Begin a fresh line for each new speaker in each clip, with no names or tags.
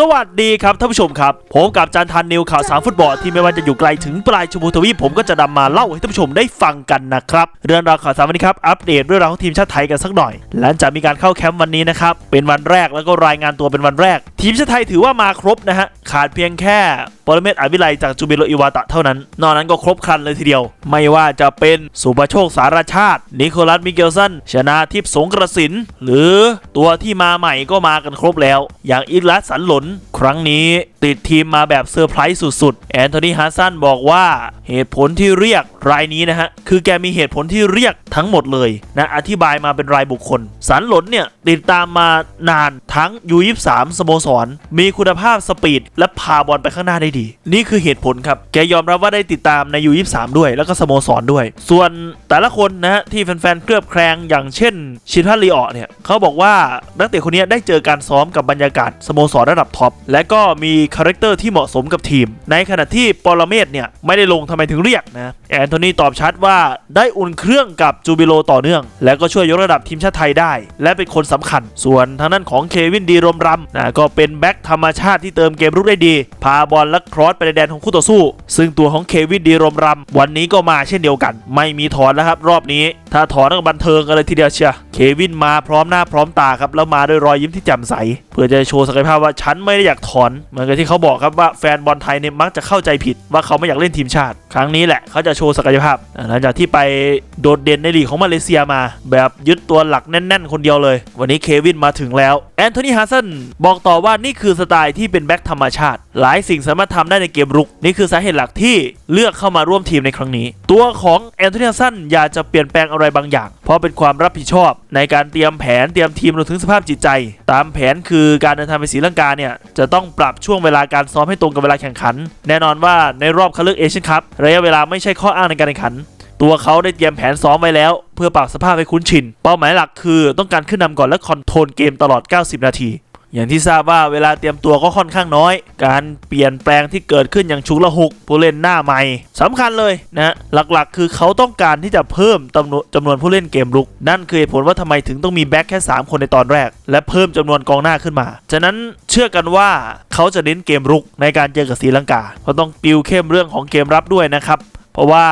สวัสดีครับท่านผู้ชมครับ ผมกับจานทันนิวข่าวสารฟุตบอลที่ไม่ว่าจะอยู่ไกลถึงปลายชมพูทวีปผมก็จะนำมาเล่าให้ท่านผู้ชมได้ฟังกันนะครับเรื่องราวข่าวสารวันนี้ครับอัปเดตเรื่องราวของทีมชาติไทยกันสักหน่อย หลังจากมีการเข้าแคมป์วันนี้นะครับเป็นวันแรกแล้วก็รายงานตัวเป็นวันแรก ทีมชาติไทยถือว่ามาครบนะฮะขาดเพียงแค่ ปรเมศอวิไลจากจูบิโลอิวาตะเท่านั้น นอกนั้นก็ครบครันเลยทีเดียว ไม่ว่าจะเป็นสุภโชคสารชาติ นิโคลัสมิเกลสันชนาทิพสงกระสิน หรือตัวที่มาใหม่ก็มากันครบแล้ว อย่างอิรัสสันหลน ครั้งนี้ติดทีมมาแบบเซอร์ไพรส์สุดๆ แอนโทนีฮัสซันบอกว่าเหตุผลที่เรียกรายนี้นะฮะ คือแกมีเหตุผลที่เรียกทั้งหมดเลยนะอธิบายมาเป็นรายบุคคล สันหลนเนี่ยติดตามมานานทั้งยู23สโมสร มีคุณภาพสปีดและพาบอลไปข้างหน้าได้ดี นี่คือเหตุผลครับ แกยอมรับว่าได้ติดตามในยู23ด้วย แล้วก็สโมสรด้วย ส่วนแต่ละคนนะฮะที่แฟนๆเคลือบแคลงอย่างเช่น ชินพัทลีออเนี่ยเขาบอกว่านักเตะคนนี้ได้เจอการซ้อมกับบรรยากาศสโมสรระดับท็อปและก็มีคาแรคเตอร์ที่เหมาะสมกับทีม ในขณะที่ปรเมศเนี่ยไม่ได้ลงทำไมถึงเรียกนะแอนโทนีตอบชัดว่าได้อุ่นเครื่องกับจูบิโลต่อเนื่อง และก็ช่วยยกระดับทีมชาติไทยได้ และเป็นคนสำคัญ ส่วนทางด้านของเควินดีรมรำนะก็เป็นแบ็คธรรมชาติที่เติมเกมรุกได้ดี พาบอลและครอสไปในแดนของคู่ต่อสู้ ซึ่งตัวของเควินดีรมรำวันนี้ก็มาเช่นเดียวกัน ไม่มีถอนแล้วครับรอบนี้ ถ้าถอนก็บันเทิงกันเลยทีเดียวเชียเควินมาพร้อมหน้าพร้อมตาครับแล้วมาด้วยรอยยิ้มที่แจ่มใส เพื่อจะโชว์ศักยภาพว่าฉันไม่ได้อยากถอน เหมือนกับที่เขาบอกครับว่าแฟนบอลไทยเนี่ยมักจะเข้าใจผิดว่าเขาไม่อยากเล่นทีมชาติ ครั้งนี้แหละเขาจะโชว์ศักยภาพหลังจากที่ไปโดดเด่นในลีกของมาเลเซียมา แบบยึดตัวหลักแน่น ๆ คนเดียวเลย วันนี้เควินมาถึงแล้วแอนโทนีฮาสันบอกต่อว่านี่คือสไตล์ที่เป็นแบ็คธรรมชาติ หลายสิ่งสามารถทำได้ในเกมรุก นี่คือสาเหตุหลักที่เลือกเข้ามาร่วมทีมในครั้งนี้ ตัวของแอนโทนีฮาสันอยากจะเปลี่ยนแปลงอะไรบางอย่าง เพราะเป็นความรับผิดชอบ ในการเตรียมแผนเตรียมทีมรวมถึงสภาพจิตใจ ตามแผนคือการเดินทางไปศรีลังกาเนี่ยจะต้องปรับช่วงเวลาการซ้อมให้ตรงกับเวลาแข่งขัน แน่นอนว่าในรอบคัดเลือกเอเชียนคัพระยะเวลาไม่ใช่ข้ออ้างในการแข่งขันตัวเขาได้เตรียมแผนซ้อมไว้แล้ว เพื่อปรับสภาพให้คุ้นชิน เป้าหมายหลักคือต้องการขึ้นนำก่อนและคอนโทรลเกมตลอด 90 นาที อย่างที่ทราบว่าเวลาเตรียมตัวก็ค่อนข้างน้อย การเปลี่ยนแปลงที่เกิดขึ้นอย่างชุกละหุกผู้เล่นหน้าใหม่สำคัญเลยนะหลักๆ คือเขาต้องการที่จะเพิ่มจำนวนวนผู้เล่นเกมรุก นั่นคือเหตุผลว่าทำไมถึงต้องมีแบ็คแค่ 3 คนในตอนแรก และเพิ่มจำนวนกองหน้าขึ้นมา ฉะนั้นเชื่อกันว่าเขาจะเน้นเกมรุกในการเจอกับศรีลังกาเพราะต้องติวเข้มเรื่องของเกมรับด้วยนะครับ เพราะว่า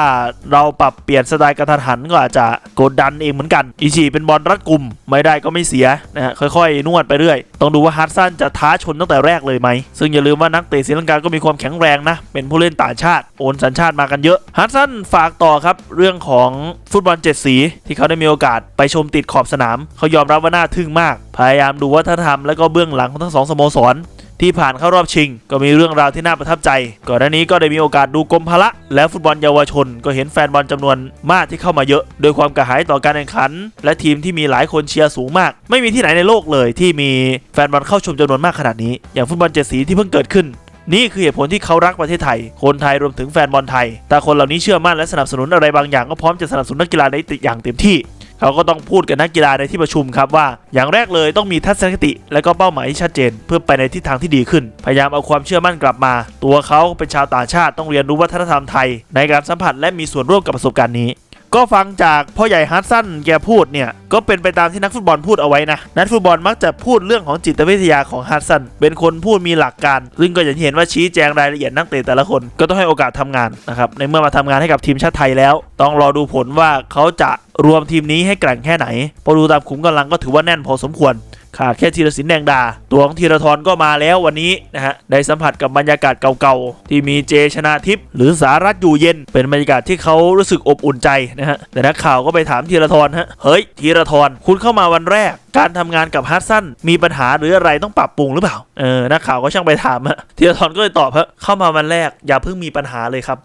เราปรับเปลี่ยนสไตล์กระทันหันก็อาจจะกดดันเองเหมือนกันอิชิเป็นบอลรัดกลุ่มไม่ได้ก็ไม่เสียนะฮะค่อยๆ นวดไปเรื่อย ต้องดูว่าฮาร์ดซันจะท้าชนตั้งแต่แรกเลยไหม ซึ่งอย่าลืมว่านักเตะศรีลังกาก็มีความแข็งแรงนะ เป็นผู้เล่นต่างชาติ โอนสัญชาติมากันเยอะฮาร์ดซันฝากต่อครับ เรื่องของฟุตบอลเจ็ดสี ที่เขาได้มีโอกาสไปชมติดขอบสนาม เขายอมรับว่าน่าทึ่งมาก พยายามดูวัฒนธรรมและก็เบื้องหลังของทั้งสองสโมสร ที่ผ่านเข้ารอบชิง ก็มีเรื่องราวที่น่าประทับใจ ก่อนหน้านี้ก็ได้มีโอกาสดูกรมพละ และฟุตบอลเยาวชน ก็เห็นแฟนบอลจำนวนมากที่เข้ามาเยอะ โดยความกระหายต่อการแข่งขัน และทีมที่มีหลายคนเชียร์สูงมาก ไม่มีที่ไหนในโลกเลยที่มีแฟนบอลเข้าชมจำนวนมากขนาดนี้ อย่างฟุตบอลเจ็ดสีที่เพิ่งเกิดขึ้นนี่คือเหตุผลที่เขารักประเทศไทย คนไทยรวมถึงแฟนบอลไทย แต่คนเหล่านี้เชื่อมั่นและสนับสนุนอะไรบางอย่างก็พร้อมจะสนับสนุนนักกีฬาในอย่างเต็มที่ เขาก็ต้องพูดกับนักกีฬาในที่ประชุมครับว่า อย่างแรกเลยต้องมีทัศนคติ และก็เป้าหมายที่ชัดเจน เพื่อไปในทิศทางที่ดีขึ้น พยายามเอาความเชื่อมั่นกลับมา ตัวเขาเป็นชาวต่างชาติต้องเรียนรู้วัฒนธรรมไทย ในการสัมผัสและมีส่วนร่วมกับประสบการณ์นี้ ก็ฟังจากพ่อใหญ่ฮัตสันแกพูดเนี่ย ก็เป็นไปตามที่นักฟุตบอลพูดเอาไว้นะ นักฟุตบอลมักจะพูดเรื่องของจิตวิทยาของฮัตสันเป็นคนพูดมีหลักการ ซึ่งก็อย่างที่เห็นว่าชี้แจงรายละเอียดนักเตะแต่ละคนก็ต้องให้โอกาสทำงานนะครับในเมื่อมาทำงานให้กับทีมชาติไทยแล้ว ต้องรอดูผลว่าเขาจะรวมทีมนี้ให้แกร่งแค่ไหนพอดูตามขุมกำลังก็ถือว่าแน่นพอสมควร ขาดแค่ธีรศิลป์แดงดา ตัวของธีรทรก็มาแล้ววันนี้นะฮะได้สัมผัสกับบรรยากาศเก่าๆ ที่มีเจชนาทิพย์หรือสารัตอยู่เย็น เป็นบรรยากาศที่เขารู้สึกอบอุ่นใจนะฮะแต่นักข่าวก็ไปถามธีรทรฮะเฮ้ยธีรทรคุณเข้ามาวันแรก การทำงานกับฮัตสันมีปัญหาหรืออะไรต้องปรับปรุงหรือเปล่าเออนักข่าวก็ช่างไปถามฮะธีรทรก็เลยตอบฮะเข้ามาวันแรกอย่าเพิ่งมีปัญหาเลยครับ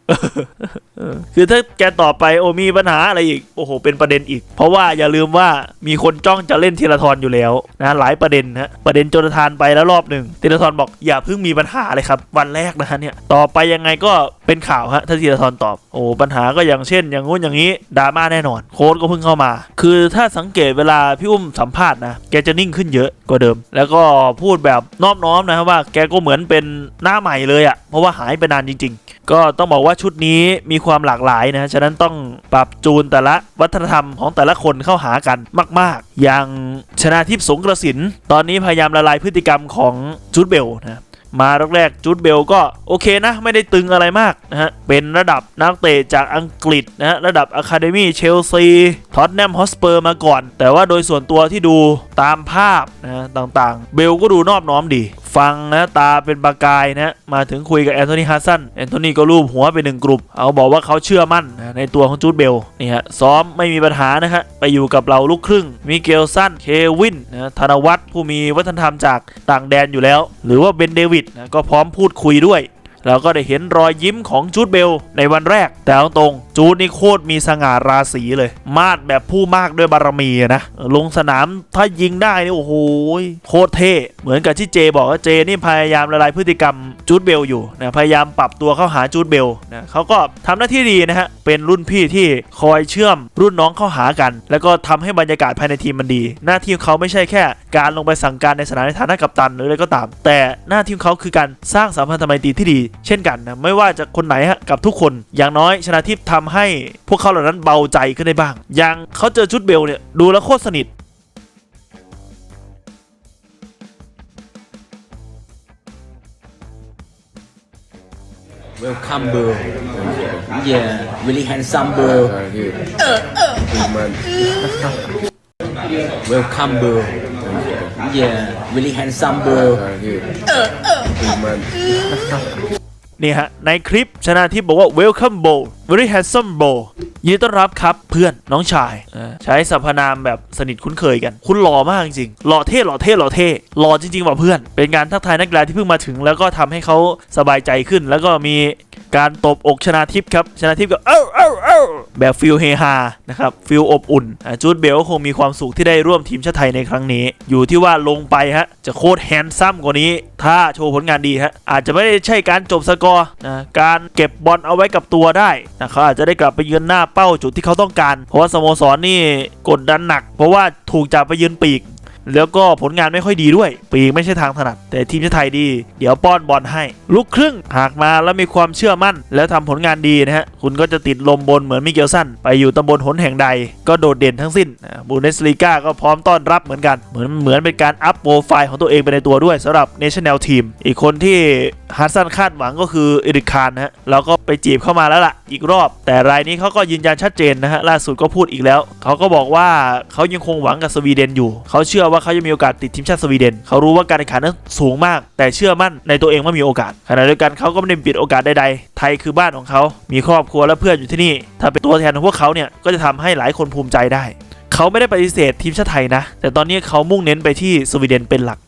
คือถ้าแกตอบไปโอ้มีปัญหาอะไรอีกโอ้โหเป็นประเด็นอีก เพราะว่าอย่าลืมว่ามีคนจ้องจะเล่นธีรทรอยู่แล้วนะหลายประเด็นฮะประเด็นโจนทานไปแล้วรอบหนึ่งธีรทรบอกอย่าเพิ่งมีปัญหาเลยครับ วันแรกนะฮะเนี่ยต่อไปยังไงก็เป็นข่าวฮะถ้าธีรทรตอบโอ้ปัญหาก็อย่างเช่น อย่างงู้นอย่างนี้ดราม่าแน่นอน โค้ดก็เพิ่งเข้ามา คือถ้าสังเกตเวลาพี่อุ้มสัมภาษณ์นะแกจะนิ่งขึ้นเยอะกว่าเดิม แล้วก็พูดแบบนอบน้อมนะครับว่าแกก็เหมือนเป็นหน้าใหม่เลยอะ่ะเพราะว่าหายไปนานจริง ๆ ก็ต้องบอกว่าชุดนี้มีความหลากหลายนะฉะนั้นต้องปรับจูนแต่ละวัฒนธรรมของแต่ละคนเข้าหากันมาก ๆ อย่างชนาทิพย์สงกระสิน ตอนนี้พยายามละลายพฤติกรรมของจูดเบลนะมาแรกๆจูดเบลก็โอเคนะ ไม่ได้ตึงอะไรมากนะฮะ เป็นระดับนักเตะจากอังกฤษนะฮะ ระดับอะคาเดมี่เชลซีท็อตแนมฮอสเปอร์มาก่อน แต่ว่าโดยส่วนตัวที่ดูตามภาพนะฮะต่างๆ เบลก็ดูนอบน้อมดีฟังนะตาเป็นประกายนะมาถึงคุยกับแอนโทนีฮัสซันแอนโทนีก็รูปหัวไปหนึ่งกลุ่มเอาบอกว่าเขาเชื่อมั่นในตัวของจูดเบลนี่ฮะซ้อมไม่มีปัญหานะฮะไปอยู่กับเราลูกครึ่งมิเกลสันเควินนะธนวัฒน์ผู้มีวัฒนธรรมจากต่างแดนอยู่แล้ว หรือว่าเบนเดวิดนะก็พร้อมพูดคุยด้วย เราก็ได้เห็นรอยยิ้มของจูดเบลในวันแรก แต่ตรงจูดนี่โคตรมีสง่าราศีเลย มาดแบบผู้มากด้วยบารมีนะ ลงสนามถ้ายิงได้นี่โอ้โหโคตรเท่ เหมือนกับที่เจบอกว่าเจนี่พยายามละลายพฤติกรรมจูดเบลอยู่นะพยายามปรับตัวเข้าหาจูดเบลนะเขาก็ทำหน้าที่ดีนะฮะเป็นรุ่นพี่ที่คอยเชื่อมรุ่นน้องเข้าหากัน แล้วก็ทำให้บรรยากาศภายในทีมมันดี หน้าที่ของเขาไม่ใช่แค่ การลงไปสั่งการในสนามในฐานะกัปตันหรืออะไรก็ตาม แต่หน้าที่ของเขาคือการสร้างสัมพันธไมตรีที่ดีเช่นกันนะไม่ว่าจะคนไหนฮะกับทุกคน อย่างน้อยชนะทิพย์ทำให้พวกเขาเหล่านั้นเบาใจขึ้นได้บ้าง อย่างเขาเจอชุดเบลเนี่ยดูแล้วโคตรสนิท
Welcome bro. Yeah, really handsome bro.
Thank you. Good man.
Welcome bro. Yeah, really handsome bro.
Thank you. Good man.
นี่ฮะในคลิปชนะที่บอกว่า welcome bo very handsome bo ยินดีต้อนรับครับเพื่อนน้องชาย ใช้สรรพนามแบบสนิทคุ้นเคยกัน คุณหล่อมากจริงหล่อเท่หล่อเท่หล่อเท่หล่อจริงๆว่ะเพื่อน เป็นการทักทายนักกีฬาที่เพิ่งมาถึง แล้วก็ทำให้เขาสบายใจขึ้น แล้วก็มี การตบอกชนะทิพย์ครับ ชนะทิพย์ก็เอ้าเอ้าเอ้าแบบฟิลเฮฮานะครับฟิลอบอุ่นจูดเบลก็คงมีความสุขที่ได้ร่วมทีมชาติไทยในครั้งนี้ อยู่ที่ว่าลงไปฮะจะโคตรแฮนซัมกว่านี้ ถ้าโชว์ผลงานดีฮะอาจจะไม่ได้ใช่การจบสกอร์นะการเก็บบอลเอาไว้กับตัวได้นะเขาอาจจะได้กลับไปยืนหน้าเป้าจุดที่เขาต้องการ เพราะว่าสโมสรนี่กดดันหนัก เพราะว่าถูกจับไปยืนปีก แล้วก็ผลงานไม่ค่อยดีด้วย ปีกไม่ใช่ทางถนัด แต่ทีมชาติไทยดี เดี๋ยวป้อนบอลให้ลูกครึ่งหากมาแล้วมีความเชื่อมั่น แล้วทำผลงานดีนะฮะ คุณก็จะติดลมบนเหมือนมิเกลสันไปอยู่ตำบลหนแห่งใด ก็โดดเด่นทั้งสิ้นบูเนสลีกาก็พร้อมต้อนรับเหมือนกัน เหมือนเหมือนเป็นการอัพโปรไฟล์ของตัวเองไปในตัวด้วยสำหรับเนชั่นแนลทีมอีกคนที่ ฮัสซันคาดหวังก็คือเอริคานนะฮะเราก็ไปจีบเข้ามาแล้วล่ะอีกรอบ แต่รายนี้เขาก็ยืนยันชัดเจนนะฮะล่าสุดก็พูดอีกแล้ว เขาก็บอกว่าเขายังคงหวังกับสวีเดนอยู่ เขาเชื่อว่าเขาจะมีโอกาสติดทีมชาติสวีเดน เขารู้ว่าการแข่งขันนั้นสูงมาก แต่เชื่อมั่นในตัวเองว่ามีโอกาสขณะเดียวกันเขาก็ไม่ได้ปิดโอกาสใดๆไทยคือบ้านของเขามีครอบครัวและเพื่อนอยู่ที่นี่ ถ้าเป็นตัวแทนของพวกเขาเนี่ยก็จะทำให้หลายคนภูมิใจได้ เขาไม่ได้ปฏิเสธทีมชาติไทยนะ แต่ตอนนี้เขามุ่งเน้นไปที่สวีเดนเป็นหลัก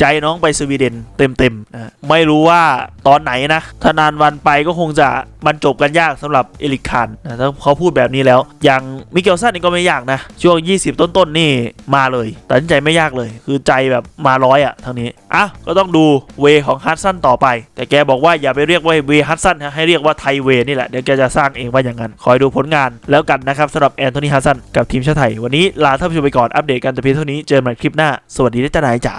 ใจน้องไปสวีเดนเต็มๆนะไม่รู้ว่าตอนไหนนะถ้านานวันไปก็คงจะบรรจบกันยากสำหรับเอลิกคานนะถ้าเขาพูดแบบนี้แล้ว อย่างมิเกลสันนี่ก็ไม่ยากนะ ช่วง 20 ต้นๆนี่มาเลยตัดสินใจไม่ยากเลย คือใจแบบมาร้อยอะทางนี้อะก็ต้องดูเวของฮัตสันต่อไป แต่แกบอกว่าอย่าไปเรียกว่าเวฮัตสันนะให้เรียกว่าไทยเวนี่แหละเดี๋ยวแกจะสร้างเองว่าอย่างนั้นคอยดูผลงานแล้วกันนะครับสำหรับแอนโทนีฮัตสันกับทีมชาติไทยวันนี้ลาท่านผู้ชมไปก่อนอัปเดตกันแต่เพียงเท่านี้เจอกันใหม่คลิปหน้าสวัสดีและจ้านายจ๋า